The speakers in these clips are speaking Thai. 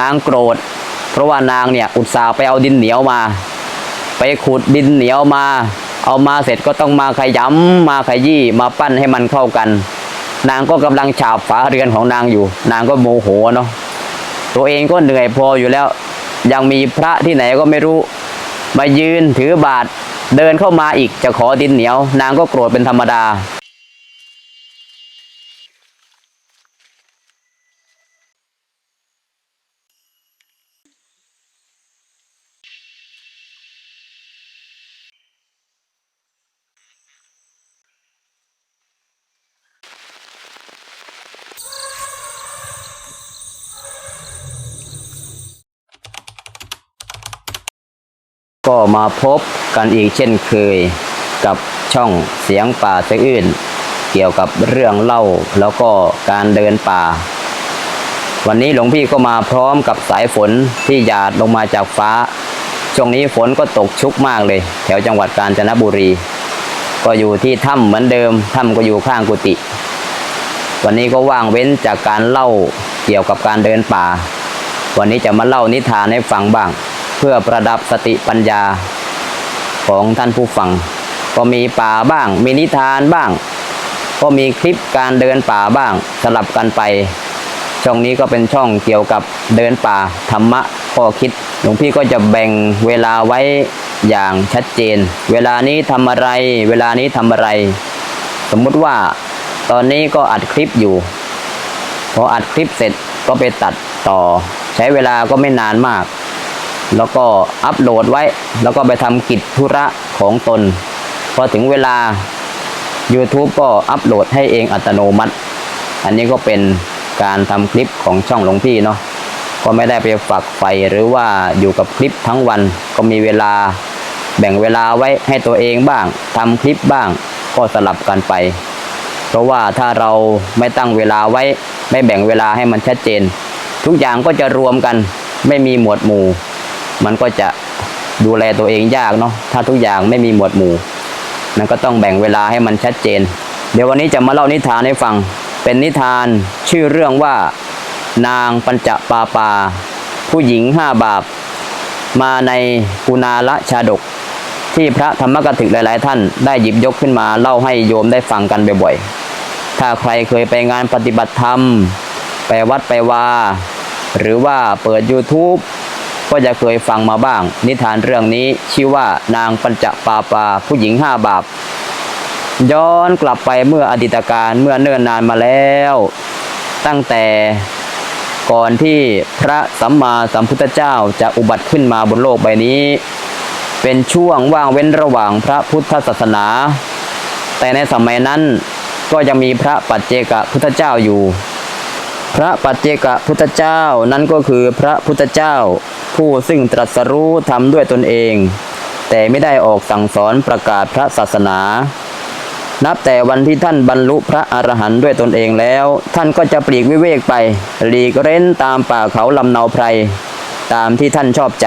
นางโกรธ เพราะว่านางเนี่ยอุตส่าห์ไปเอาดินเหนียวมา ไปขุดดินเหนียวมา เอามาเสร็จก็ต้องมาขยำมาขยี้มาปั้นให้มันเข้ากัน นางก็กำลังฉาบฝาเรือนของนางอยู่ นางก็โมโหเนาะตัวเองก็เหนื่อยพออยู่แล้ว ยังมีพระที่ไหนก็ไม่รู้ มายืนถือบาทเดินเข้ามาอีกจะขอดินเหนียว นางก็โกรธเป็นธรรมดา ก็มาพบกันอีกเช่นเคยกับช่องเสียงป่าสะอื้นเกี่ยวกับเรื่องเล่าแล้วก็การเดินป่า วันนี้หลวงพี่ก็มาพร้อมกับสายฝนที่หยาดลงมาจากฟ้า ช่วงนี้ฝนก็ตกชุกมากเลย แถวจังหวัดกาญจนบุรี ก็อยู่ที่ถ้ำเหมือนเดิมถ้ำก็อยู่ข้างกุฏิวันนี้ก็ว่างเว้นจากการเล่าเกี่ยวกับการเดินป่า วันนี้จะมาเล่านิทานให้ฟังบ้าง พื่อประดับสติปัญญาของท่านผู้ฟัง ก็มีป่าบ้าง มีนิทานบ้าง ก็มีคลิปการเดินป่าบ้าง สลับกันไป ช่องนี้ก็เป็นช่องเกี่ยวกับเดินป่าธรรมะข้อคิด หลวงพี่ก็จะแบ่งเวลาไว้อย่างชัดเจน เวลานี้ทำอะไร เวลานี้ทำอะไร สมมุติว่าตอนนี้ก็อัดคลิปอยู่ พออัดคลิปเสร็จก็ไปตัดต่อ ใช้เวลาก็ไม่นานมาก แล้วก็อัปโหลดไว้ แล้วก็ไปทำกิจธุระของตน พอถึงเวลา YouTube ก็อัปโหลดให้เองอัตโนมัติ อันนี้ก็เป็นการทำคลิปของช่องหลวงพี่เนาะก็ไม่ได้ไปฝักใฝ่หรือว่าอยู่กับคลิปทั้งวัน ก็มีเวลาแบ่งเวลาไว้ให้ตัวเองบ้างทำคลิปบ้าง ก็สลับกันไป เพราะว่าถ้าเราไม่ตั้งเวลาไว้ ไม่แบ่งเวลาให้มันชัดเจน ทุกอย่างก็จะรวมกันไม่มีหมวดหมู่ มันก็จะดูแลตัวเองยากเนาะถ้าทุกอย่างไม่มีหมวดหมู่มันก็ต้องแบ่งเวลาให้มันชัดเจน เดี๋ยววันนี้จะมาเล่านิทานให้ฟัง เป็นนิทานชื่อเรื่องว่า นางปัญจปาปา ผู้หญิงห้าบาป มาในกุณาละชาดก ที่พระธรรมกถึกหลาย ๆ ท่านได้หยิบยกขึ้นมาเล่าให้โยมได้ฟังกันบ่อยๆ ถ้าใครเคยไปงานปฏิบัติธรรม ไปวัดไปวา หรือว่าเปิด YouTube ก็จะเคยฟังมาบ้าง นิทานเรื่องนี้ชื่อว่านางปัญจปาปาผู้หญิงห้าบาป ย้อนกลับไปเมื่ออดีตการเมื่อเนิ่นนานมาแล้ว ตั้งแต่ก่อนที่พระสัมมาสัมพุทธเจ้าจะอุบัติขึ้นมาบนโลกใบนี้ เป็นช่วงว่างเว้นระหว่างพระพุทธศาสนา แต่ในสมัยนั้นก็ยังมีพระปัจเจกพุทธเจ้าอยู่ พระปัจเจกพุทธเจ้านั้นก็คือพระพุทธเจ้า ผู้ซึ่งตรัสรู้ทำด้วยตนเอง แต่ไม่ได้ออกสั่งสอนประกาศพระศาสนา นับแต่วันที่ท่านบรรลุพระอรหันต์ด้วยตนเองแล้ว ท่านก็จะปลีกวิเวกไป หลีกเร้นตามป่าเขาลำเนาไพร ตามที่ท่านชอบใจ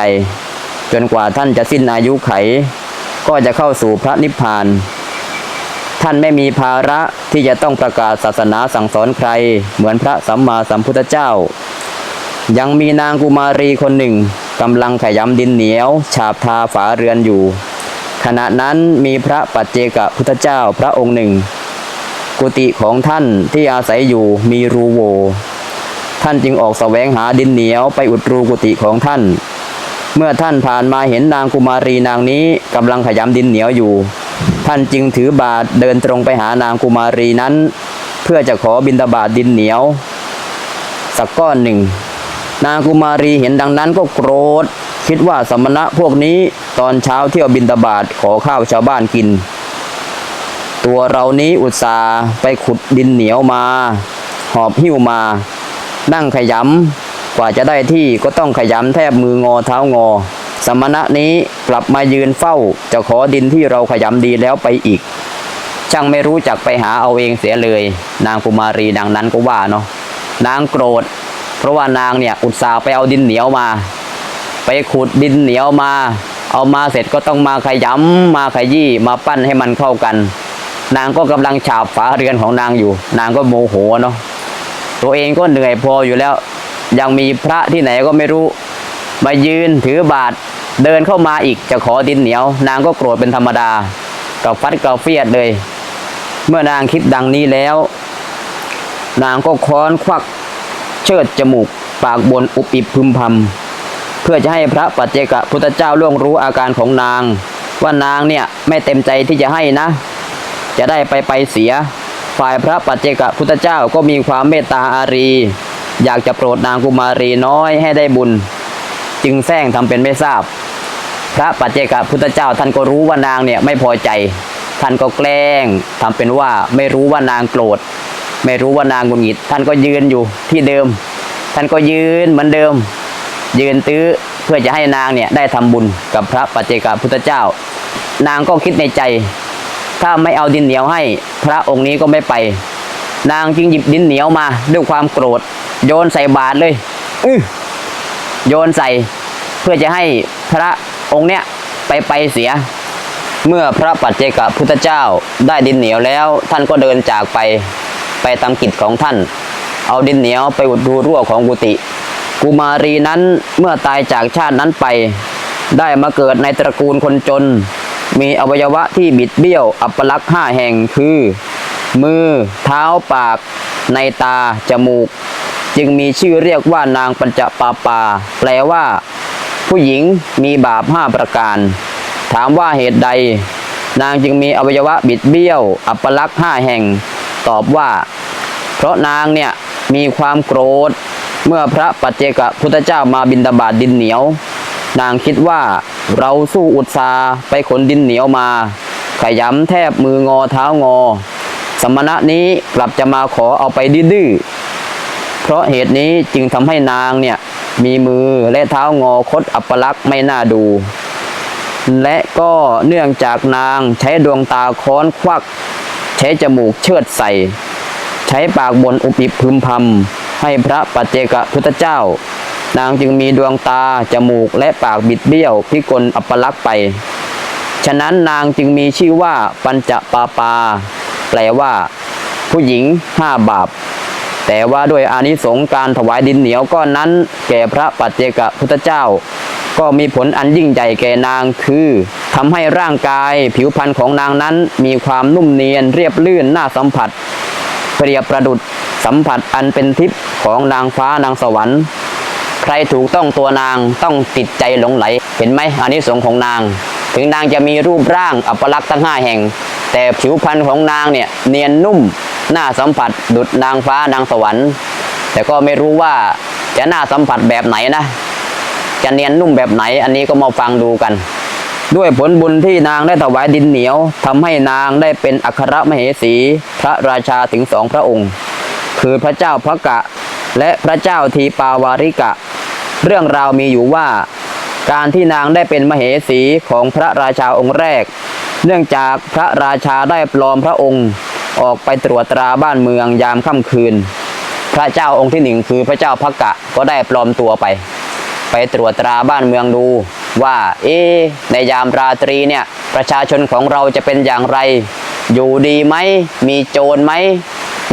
จนกว่าท่านจะสิ้นอายุไข ก็จะเข้าสู่พระนิพพาน ท่านไม่มีภาระที่จะต้องประกาศศาสนาสั่งสอนใคร เหมือนพระสัมมาสัมพุทธเจ้า ยังมีนางกุมารีคนหนึ่งกำลังขยำดินเหนียว ฉาบทาฝาเรือนอยู่ ขณะนั้นมีพระปัจเจกพุทธเจ้าพระองค์หนึ่ง กุฏิของท่านที่อาศัยอยู่มีรูโว ท่านจึงออกแสวงหาดินเหนียวไปอุดรูกุฏิของท่าน เมื่อท่านผ่านมาเห็นนางกุมารีนางนี้กำลังขยำดินเหนียวอยู่ ท่านจึงถือบาทเดินตรงไปหานางกุมารีนั้น เพื่อจะขอบิณฑบาตดินเหนียว สักก้อนหนึ่ง นางกุมารีเห็นดังนั้นก็โกรธ คิดว่าสมณะพวกนี้ตอนเช้าเที่ยวบินตบาตขอข้าวชาวบ้านกิน ตัวเรานี้อุตส่าห์ไปขุดดินเหนียวมา หอบหิ้วมา นั่งขยำกว่าจะได้ที่ก็ต้องขยำแทบมืองอเท้างอ สมณะนี้กลับมายืนเฝ้า จะขอดินที่เราขยำดีแล้วไปอีก ช่างไม่รู้จักไปหาเอาเองเสียเลย นางกุมารีดังนั้นก็ว่าเนาะนางโกรธ เพราะว่านางเนี่ยอุตส่าห์ไปเอาดินเหนียวมา ไปขุดดินเหนียวมา เอามาเสร็จก็ต้องมาขยำมาขยี้มาปั้นให้มันเข้ากัน นางก็กำลังฉาบฝาเรือนของนางอยู่ นางก็โมโหเนาะตัวเองก็เหนื่อยพออยู่แล้ว ยังมีพระที่ไหนก็ไม่รู้ มายืนถือบาทเดินเข้ามาอีกจะขอดินเหนียว นางก็โกรธเป็นธรรมดากับฟัดกับเฟียดเลย เมื่อนางคิดดังนี้แล้ว นางก็ค้อนควักเชิดจมูก ปากบนอุบอิพึมพำเพื่อจะให้พระปัจเจกพุทธเจ้าล่วงรู้อาการของนาง ว่านางเนี่ยไม่เต็มใจที่จะให้นะ จะได้ไปไปเสีย ฝ่ายพระปัจเจกพุทธเจ้าก็มีความเมตตาอารี อยากจะโปรดนางกุมารีน้อยให้ได้บุญ จึงแซงทำเป็นไม่ทราบ พระปัจเจกพุทธเจ้าท่านก็รู้ว่านางเนี่ยไม่พอใจ ท่านก็แกล้งทำเป็นว่าไม่รู้ว่านางโกรธ ไม่รู้ว่านางหงุดหงิด ท่านก็ยืนอยู่ที่เดิม ท่านก็ยืนเหมือนเดิม ยืนตื้อเพื่อจะให้นางเนี่ยได้ทำบุญกับพระปัจเจกพุทธเจ้า นางก็คิดในใจ ถ้าไม่เอาดินเหนียวให้พระองค์นี้ก็ไม่ไป นางจึงหยิบดินเหนียวมาด้วยความโกรธ โยนใส่บาตรเลย อื้อ โยนใส่เพื่อจะให้พระองค์เนี้ยไปไปเสีย เมื่อพระปัจเจกพุทธเจ้าได้ดินเหนียวแล้ว ท่านก็เดินจากไปไปตามกิจของท่าน เอาดินเหนียวไปอุดรูรั่วของกุฏิกุมารีนั้นเมื่อตายจากชาตินั้นไป ได้มาเกิดในตระกูลคนจน มีอวัยวะที่บิดเบี้ยวอัปลักษณ์ห้าแห่งคือ มือ เท้าปาก ในตา จมูก จึงมีชื่อเรียกว่านางปัญจปาปา แปลว่า ผู้หญิงมีบาปห้าประการ ถามว่าเหตุใด นางจึงมีอวัยวะบิดเบี้ยว อัปลักษณ์ห้าแห่ง ตอบว่า เพราะนางเนี่ยมีความโกรธ เมื่อพระปัจเจกพุทธเจ้ามาบินดาบาดดินเหนียว นางคิดว่าเราสู้อุตสาไปขนดินเหนียวมา ขยำแทบมืองอเท้างอ สมณะนี้กลับจะมาขอเอาไปดื้อ เพราะเหตุนี้จึงทำให้นางเนี่ยมีมือและเท้างอคดอัปลักษณ์ไม่น่าดู และก็เนื่องจากนางใช้ดวงตาค้อนควัก ใช้จมูกเชิดใส่ ใช้ปากบนอุปิพึมพำให้พระปัจเจกพุทธเจ้า นางจึงมีดวงตา จมูกและปากบิดเบี้ยวพิกลอัปลักษณ์ไป ฉะนั้นนางจึงมีชื่อว่าปัญจปาปา แปลว่า ผู้หญิงห้าบาป แต่ว่าด้วยอานิสงส์การถวายดินเหนียวก้อนนั้น แก่พระปัจเจกพุทธเจ้า ก็มีผลอันยิ่งใหญ่แก่นางคือทำให้ร่างกายผิวพรรณของนางนั้น มีความนุ่มเนียนเรียบลื่นน่าสัมผัส เปรียบประดุดสัมผัสอันเป็นทิพย์ของนางฟ้านางสวรรค์ ใครถูกต้องตัวนางต้องติดใจหลงไหล เห็นไหมอานิสงส์ของนาง ถึงนางจะมีรูปร่างอัปลักษณ์ทั้งห้าแห่ง แต่ผิวพรรณของนางเนี่ยเนียนนุ่ม น่าสัมผัสดุดนางฟ้านางสวรรค์ แต่ก็ไม่รู้ว่าจะน่าสัมผัสแบบไหนนะ จะเนียนนุ่มแบบไหน อันนี้ก็มาฟังดูกัน ด้วยผลบุญที่นางได้ถวายดินเหนียวทำให้นางได้เป็นอัครมเหสี พระราชาถึงสองพระองค์ คือพระเจ้าพระกะ และพระเจ้าทีปาวาริกะ เรื่องราวมีอยู่ว่า การที่นางได้เป็นมเหสีของพระราชาองค์แรก เนื่องจากพระราชาได้ปลอมพระองค์ ออกไปตรวจตราบ้านเมืองยามค่ำคืน พระเจ้าองค์ที่หนึ่งคือพระเจ้าพระกะก็ได้ปลอมตัวไป ไปตรวจตราบ้านเมืองดูว่า เอ๊ในยามราตรีเนี่ยประชาชนของเราจะเป็นอย่างไร อยู่ดีไหม มีโจรไหม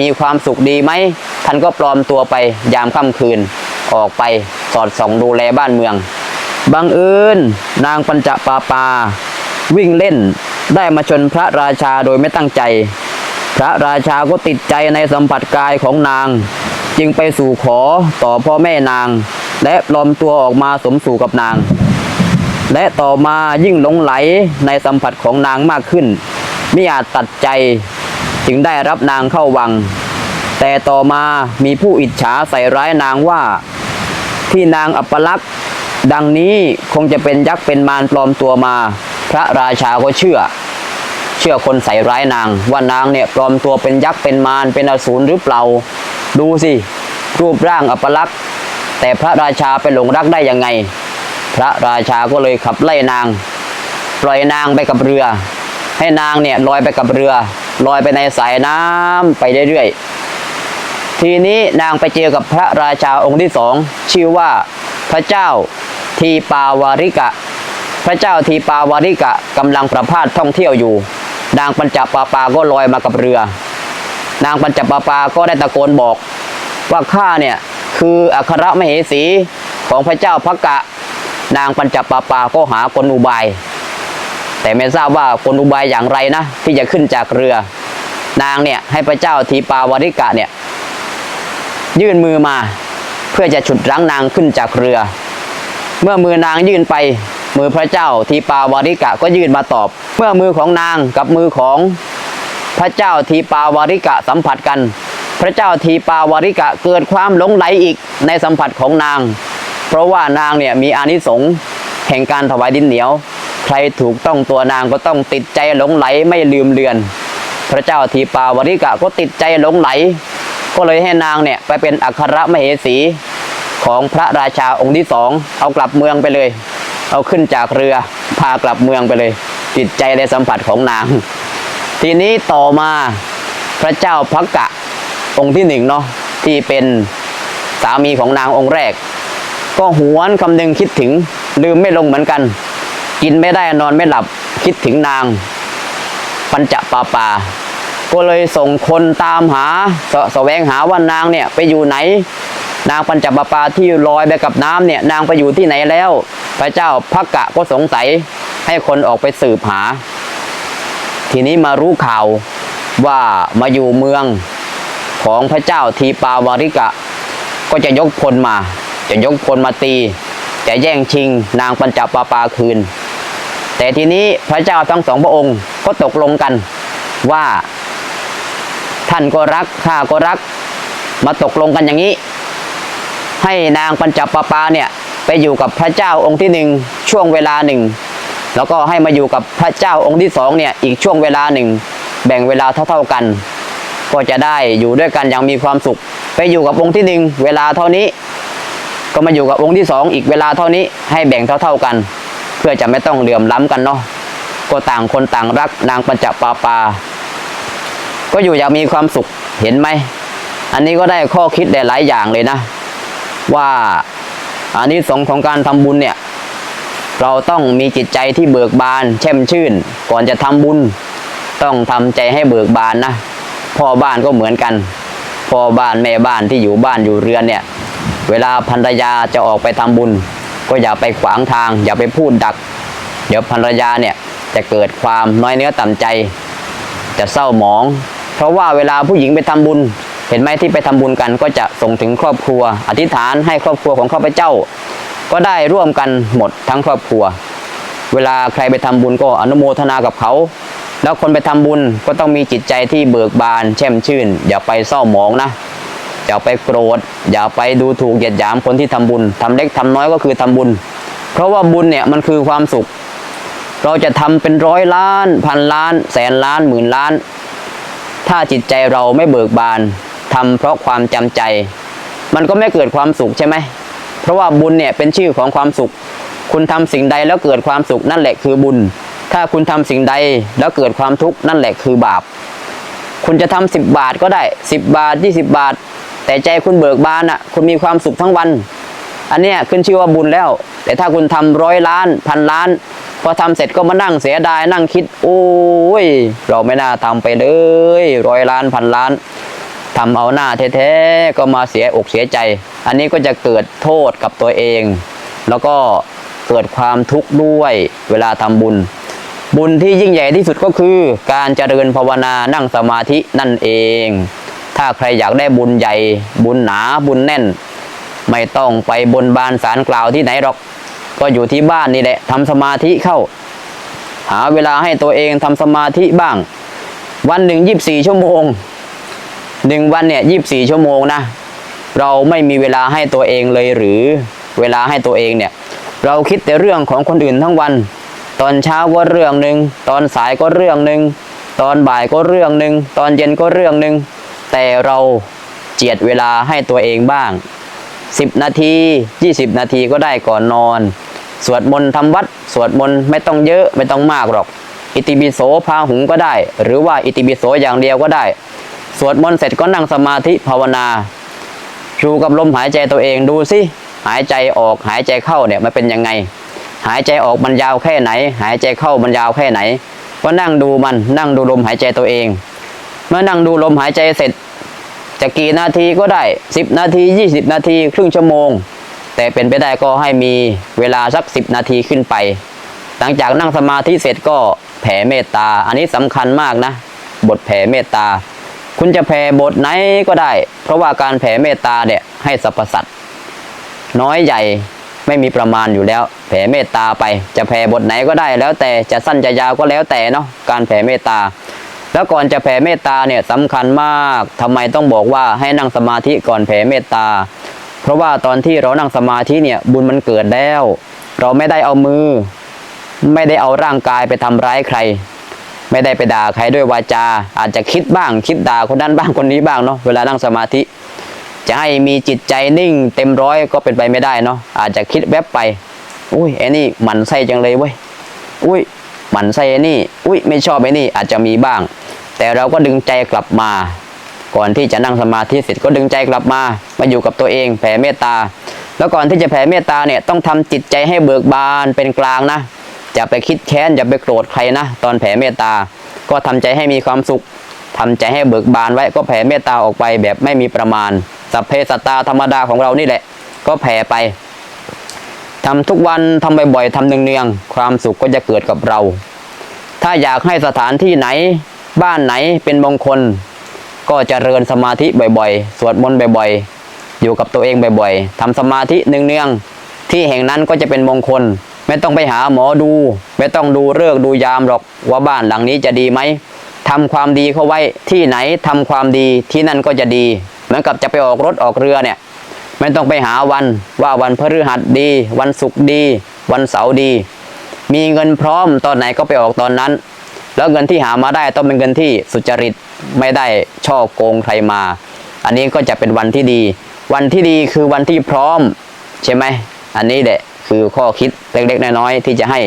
มีความสุขดีไหม ท่านก็ปลอมตัวไปยามค่ำคืน ออกไปสอดส่องดูแลบ้านเมือง บังเอิญนางปัญจปาปา วิ่งเล่นได้มาชนพระราชาโดยไม่ตั้งใจ พระราชาก็ติดใจในสัมผัสกายของนาง จึงไปสู่ขอต่อพ่อแม่นาง และปลอมตัวออกมาสมสู่กับนาง และต่อมายิ่งหลงไหลในสัมผัสของนางมากขึ้นไม่อาจตัดใจจึงได้รับนางเข้าวัง แต่ต่อมามีผู้อิจฉาใส่ร้ายนางว่า ที่นางอัปลักษณ์ดังนี้คงจะเป็นยักษ์เป็นมารปลอมตัวมา พระราชาก็เชื่อ เชื่อคนใส่ร้ายนาง ว่านางเนี่ยปลอมตัวเป็นยักษ์เป็นมารเป็นอสูรหรือเปล่า ดูสิ รูปร่างอัปลักษณ์ แต่พระราชาไปหลงรักได้ยังไง พระราชาก็เลยขับไล่นาง ปล่อยนางไปกับเรือ ให้นางเนี่ยลอยไปกับเรือลอยไปในสายน้ำไปเรื่อยๆทีนี้นางไปเจอกับพระราชาองค์ที่สองชื่อว่าพระเจ้าทีปาวาริกะ พระเจ้าทีปาวาริกะกำลังประพาสท่องเที่ยวอยู่ นางปัญจปาปาก็ลอยมากับเรือ นางปัญจปาปาก็ได้ตะโกนบอกว่าข้าเนี่ยคืออัครมเหสีของพระเจ้าพักกะ นางปัญจปาปาก็หากลอุบาย แต่ไม่ทราบว่ากลอุบายอย่างไรนะ ที่จะขึ้นจากเรือ นางเนี่ยให้พระเจ้าทีปาวริกะเนี่ยยื่นมือมาเพื่อจะฉุดรั้งนางขึ้นจากเรือ เมื่อมือนางยื่นไป มือพระเจ้าทีปาวาริกะก็ยื่นมาตอบ เมื่อมือของนางกับมือของพระเจ้าทีปาวาริกะสัมผัสกัน พระเจ้าทีปาวาริกะเกิดความหลงไหลอีกในสัมผัสของนาง เพราะว่านางเนี่ยมีอานิสงส์แห่งการถวายดินเหนียว ใครถูกต้องตัวนางก็ต้องติดใจหลงไหลไม่ลืมเลือน พระเจ้าทีปาวาริกะก็ติดใจหลงไหล ก็เลยให้นางเนี่ยไปเป็นอัครมเหสี ของพระราชาองค์ที่สองเอากลับเมืองไปเลย เอาขึ้นจากเรือพากลับเมืองไปเลย ติดใจในสัมผัสของนาง ทีนี้ต่อมาพระเจ้าพักกะองค์ที่หนึ่งเนาะที่เป็นสามีของนางองค์แรก ก็หวนคำนึงคิดถึงลืมไม่ลงเหมือนกัน กินไม่ได้นอนไม่หลับคิดถึงนาง ปัญจปาปาก็เลยส่งคนตามหาสแสวงหาว่านางเนี่ยไปอยู่ไหน นางปัญจปาปาที่ลอยไปกับน้ำเนี่ย นางไปอยู่ที่ไหนแล้ว พระเจ้าพักกะก็สงสัยให้คนออกไปสืบหา ทีนี้มารู้ข่าวว่ามาอยู่เมืองของพระเจ้าทีปาวาริกะ ก็จะยกพลมา จะยกพลมาตีจะแย่งชิงนางปัญจปาปาคืน แต่ทีนี้พระเจ้าทั้งสองพระองค์ก็ตกลงกันว่า ท่านก็รักข้าก็รัก มาตกลงกันอย่างนี้ ให้นางปัญจปาปาเนี่ยไปอยู่กับพระเจ้าองค์ที่หนึ่งช่วงเวลาหนึ่งแล้วก็ให้มาอยู่กับพระเจ้าองค์ที่สองเนี่ยอีกช่วงเวลาหนึ่งแบ่งเวลาเท่า ๆกัน ก็จะได้อยู่ด้วยกันอย่างมีความสุข ไปอยู่กับองค์ที่หนึ่งเวลาเท่านี้ ก็มาอยู่กับองค์ที่สองอีกเวลาเท่านี้ให้แบ่งเท่า ๆกัน เพื่อจะไม่ต้องเหลื่อมล้ำกันเนาะก็ต่างคนต่างรักนางปัญจปาปา ก็อยู่อย่างมีความสุขเห็นไหม อันนี้ก็ได้ข้อคิดหลายๆอย่างเลยนะ ว่าอันนี้สงของการทำบุญเนี่ย เราต้องมีจิตใจที่เบิกบาน แช่มชื่น ก่อนจะทำบุญ ต้องทำใจให้เบิกบานนะพ่อบ้านก็เหมือนกันพ่อบ้านแม่บ้านที่อยู่บ้านอยู่เรือนเนี่ย เวลาภรรยาจะออกไปทำบุญ ก็อย่าไปขวางทาง อย่าไปพูดดัก เดี๋ยวภรรยาเนี่ยจะเกิดความน้อยเนื้อต่ำใจ จะเศร้าหมอง เพราะว่าเวลาผู้หญิงไปทำบุญ เห็นไหมที่ไปทำบุญกันก็จะส่งถึงครอบครัว อธิษฐานให้ครอบครัวของข้าพเจ้า ก็ได้ร่วมกันหมดทั้งครอบครัว เวลาใครไปทำบุญก็อนุโมทนากับเขา แล้วคนไปทำบุญก็ต้องมีจิตใจที่เบิกบาน แช่มชื่น อย่าไปเศร้าหมองนะอย่าไปโกรธ อย่าไปดูถูกเหยียดหยามคนที่ทำบุญทำเล็กทำน้อยก็คือทำบุญ เพราะว่าบุญเนี่ยมันคือความสุข เราจะทำเป็นร้อยล้าน พันล้าน แสนล้านหมื่นล้าน ถ้าจิตใจเราไม่เบิกบาน ทำเพราะความจำใจ มันก็ไม่เกิดความสุขใช่ไหม เพราะว่าบุญเนี่ยเป็นชื่อของความสุข คุณทำสิ่งใดแล้วเกิดความสุขนั่นแหละคือบุญ ถ้าคุณทำสิ่งใดแล้วเกิดความทุกข์นั่นแหละคือบาป คุณจะทำสิบบาทก็ได้สิบบาทยี่สิบบาท แต่ใจคุณเบิกบานอะ คุณมีความสุขทั้งวัน อันเนี้ยขึ้นชื่อว่าบุญแล้ว แต่ถ้าคุณทำร้อยล้านพันล้านพอทำเสร็จก็มานั่งเสียดายนั่งคิด โอ้ย เราไม่น่าทำไปเลยร้อยล้านพันล้าน ทำเอาหน้าแท้ๆก็มาเสียอกเสียใจ อันนี้ก็จะเกิดโทษกับตัวเอง แล้วก็เกิดความทุกข์ด้วยเวลาทำบุญ บุญที่ยิ่งใหญ่ที่สุดก็คือ การเจริญภาวนานั่งสมาธินั่นเอง ถ้าใครอยากได้บุญใหญ่ บุญหนาบุญแน่น ไม่ต้องไปบนบานสารกล่าวที่ไหนหรอก ก็อยู่ที่บ้านนี่แหละทำสมาธิเข้า หาเวลาให้ตัวเองทำสมาธิบ้าง วันหนึ่งยีิบสี่ชั่วโมง หนึ่งวันเนี่ยยีิบสี่ชั่วโมงนะ เราไม่มีเวลาให้ตัวเองเลยหรือเวลาให้ตัวเองเนี่ย เราคิดแต่เรื่องของคนอื่นทั้งวัน ตอนเช้าก็เรื่องหนึ่งตอนสายก็เรื่องหนึ่งตอนบ่ายก็เรื่องหนึ่งตอนเย็นก็เรื่องหนึ่งแต่เราเจียดเวลาให้ตัวเองบ้าง 10 นาที 20 นาทีก็ได้ก่อนนอน สวดมนต์ทำวัด สวดมนต์ไม่ต้องเยอะไม่ต้องมากหรอก อิติปิโสพาหุงก็ได้ หรือว่าอิติปิโสอย่างเดียวก็ได้ วดมนต์เสร็จก็นั่งสมาธิภาวนาดูกับลมหายใจตัวเองดูสิหายใจออกหายใจเข้าเนี่ยมันเป็นยังไง หายใจออกมันยาวแค่ไหน หายใจเข้ามันยาวแค่ไหน ก็นั่งดูมันนั่งดูลมหายใจตัวเอง เมื่อนั่งดูลมหายใจเสร็จจะกี่นาทีก็ได้ 10 นาที 20 นาที ครึ่งชั่วโมง แต่เป็นไปได้ก็ให้มีเวลาสัก 10 นาทีขึ้นไป หลังจากนั่งสมาธิเสร็จก็แผ่เมตตา อันนี้สำคัญมากนะ บทแผ่เมตตา คุณจะแผ่บทไหนก็ได้ เพราะว่าการแผ่เมตตาเนี่ยให้สรรพสัตว์น้อยใหญ่ไม่มีประมาณอยู่แล้ว แผ่เมตตาไป จะแผ่บทไหนก็ได้ แล้วแต่จะสั้นจะยาวก็แล้วแต่เนาะการแผ่เมตตา แล้วก่อนจะแผ่เมตตาเนี่ยสำคัญมากทำไมต้องบอกว่าให้นั่งสมาธิก่อนแผ่เมตตา เพราะว่าตอนที่เรานั่งสมาธิเนี่ยบุญมันเกิดแล้ว เราไม่ได้เอามือ ไม่ได้เอาร่างกายไปทำร้ายใคร ไม่ได้ไปด่าใครด้วยวาจา อาจจะคิดบ้าง คิดด่าคนนั้นบ้างคนนี้บ้างเนาะเวลานั่งสมาธิ จะให้มีจิตใจนิ่ง เต็มร้อยก็เป็นไปไม่ได้เนาะอาจจะคิดแวบไป อุ้ยไอ้นี่หมันไส้จังเลยเว้ยอุ้ยหมันไส้ไอ้นี่ อุ้ยไม่ชอบไอ้นี่อาจจะมีบ้าง แต่เราก็ดึงใจกลับมา ก่อนที่จะนั่งสมาธิเสร็จก็ดึงใจกลับมา มาอยู่กับตัวเองแผ่เมตตา แล้วก่อนที่จะแผ่เมตตาเนี่ยต้องทำจิตใจให้เบิกบานเป็นกลางนะ อย่าไปคิดแค้นอย่าไปโกรธใครนะ ตอนแผ่เมตตา ก็ทำใจให้มีความสุขทำใจให้เบิกบานไว้ก็แผ่เมตตาออกไปแบบไม่มีประมาณสัพเพสัตตาธรรมดาของเรานี่แหละ ก็แผ่ไปทำทุกวันทำบ่อยๆทำเนืองๆความสุขก็จะเกิดกับเรา ถ้าอยากให้สถานที่ไหน บ้านไหนเป็นมงคล ก็จเจริญสมาธิบ่อยๆ สวดมนต์บ่อยๆ อยู่กับตัวเองบ่อยๆทำสมาธิเนืองๆที่แห่งนั้นก็จะเป็นมงคล ไม่ต้องไปหาหมอดู ไม่ต้องดูเลิกดูยามหรอกว่าบ้านหลังนี้จะดีไหมทำความดีเข้าไว้ที่ไหนทำความดีที่นั่นก็จะดี เหมือนกับจะไปออกรถออกเรือเนี่ยไม่ต้องไปหาวันว่าวันพฤหัสดี วันศุกร์ดี วันเสาร์ดี มีเงินพร้อมตอนไหนก็ไปออกตอนนั้น แล้วเงินที่หามาได้ต้องเป็นเงินที่สุจริตไม่ได้ช่อโกงใครมา อันนี้ก็จะเป็นวันที่ดี วันที่ดีคือวันที่พร้อม ใช่ไหมอันนี้แหละ คือข้อคิดเล็กๆน้อยๆที่จะให้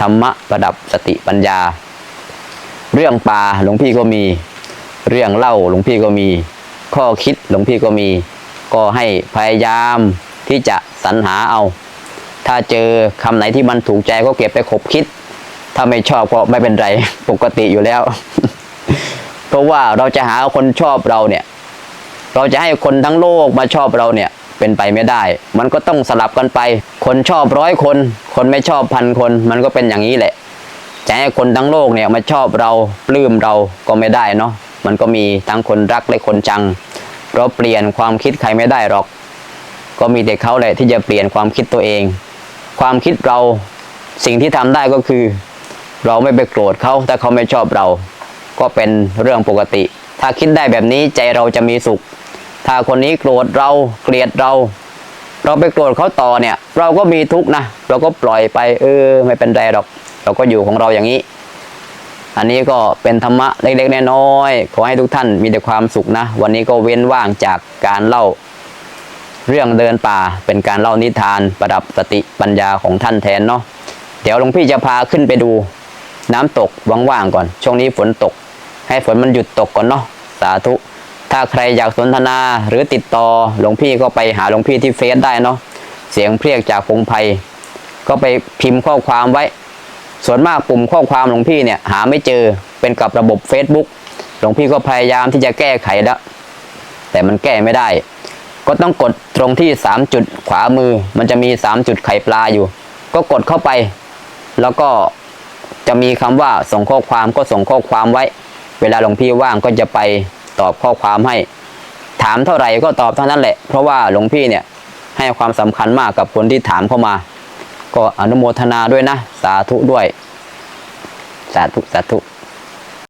ธรรมะประดับสติปัญญา เรื่องป่าหลวงพี่ก็มี เรื่องเล่าหลวงพี่ก็มี ข้อคิดหลวงพี่ก็มี ก็ให้พยายามที่จะสรรหาเอา ถ้าเจอคำไหนที่มันถูกใจก็เก็บไปขบคิด ถ้าไม่ชอบก็ไม่เป็นไรปกติอยู่แล้ว เพราะว่าเราจะหาคนชอบเราเนี่ย เราจะให้คนทั้งโลกมาชอบเราเนี่ย เป็นไปไม่ได้ มันก็ต้องสลับกันไป คนชอบร้อยคน คนไม่ชอบพันคน มันก็เป็นอย่างนี้แหละจะให้คนทั้งโลกเนี่ยมาชอบเราปลื้มเราก็ไม่ได้เนาะ มันก็มีทั้งคนรักและคนจังเราเปลี่ยนความคิดใครไม่ได้หรอก ก็มีแต่เขาแหละที่จะเปลี่ยนความคิดตัวเอง ความคิดเราสิ่งที่ทำได้ก็คือ เราไม่ไปโกรธเขาถ้าเขาไม่ชอบเรา ก็เป็นเรื่องปกติ ถ้าคิดได้แบบนี้ใจเราจะมีสุข ถ้าคนนี้โกรธเราเกลียดเรา เราไปโกรธเขาต่อเนี่ย เราก็มีทุกข์นะเราก็ปล่อยไป เออ ไม่เป็นไรหรอก เราก็อยู่ของเราอย่างนี้ อันนี้ก็เป็นธรรมะเล็กๆน้อยๆขอให้ทุกท่านมีแต่ความสุขนะ วันนี้ก็เว้นว่างจากการเล่า เรื่องเดินป่าเป็นการเล่านิทานประดับสติปัญญาของท่านแทนเนาะเดี๋ยวหลวงพี่จะพาขึ้นไปดู น้ำตกว่างๆก่อน ช่วงนี้ฝนตก ให้ฝนมันหยุดตกก่อนเนาะสาธุ ถ้าใครอยากสนทนาหรือติดต่อหลวงพี่ก็ไปหาหลวงพี่ที่เฟซได้เนาะเสียงเพรียกจากพงไพก็ไปพิมพ์ข้อความไว้ ส่วนมากปุ่มข้อความหลวงพี่เนี่ยหาไม่เจอเป็นกับระบบ Facebook หลวงพี่ก็พยายามที่จะแก้ไขแล้ว แต่มันแก้ไม่ได้ ก็ต้องกดตรงที่ 3 จุดขวามือ มันจะมี 3 จุดไข่ปลาอยู่ ก็กดเข้าไป แล้วก็จะมีคำว่าส่งข้อความก็ส่งข้อความไว้ เวลาหลวงพี่ว่างก็จะไป ตอบข้อความให้ ถามเท่าไหร่ก็ตอบเท่านั้นแหละ เพราะว่าหลวงพี่เนี่ยให้ความสำคัญมากกับคนที่ถามเข้ามา ก็อนุโมทนาด้วยนะ สาธุด้วย สาธุ สาธุ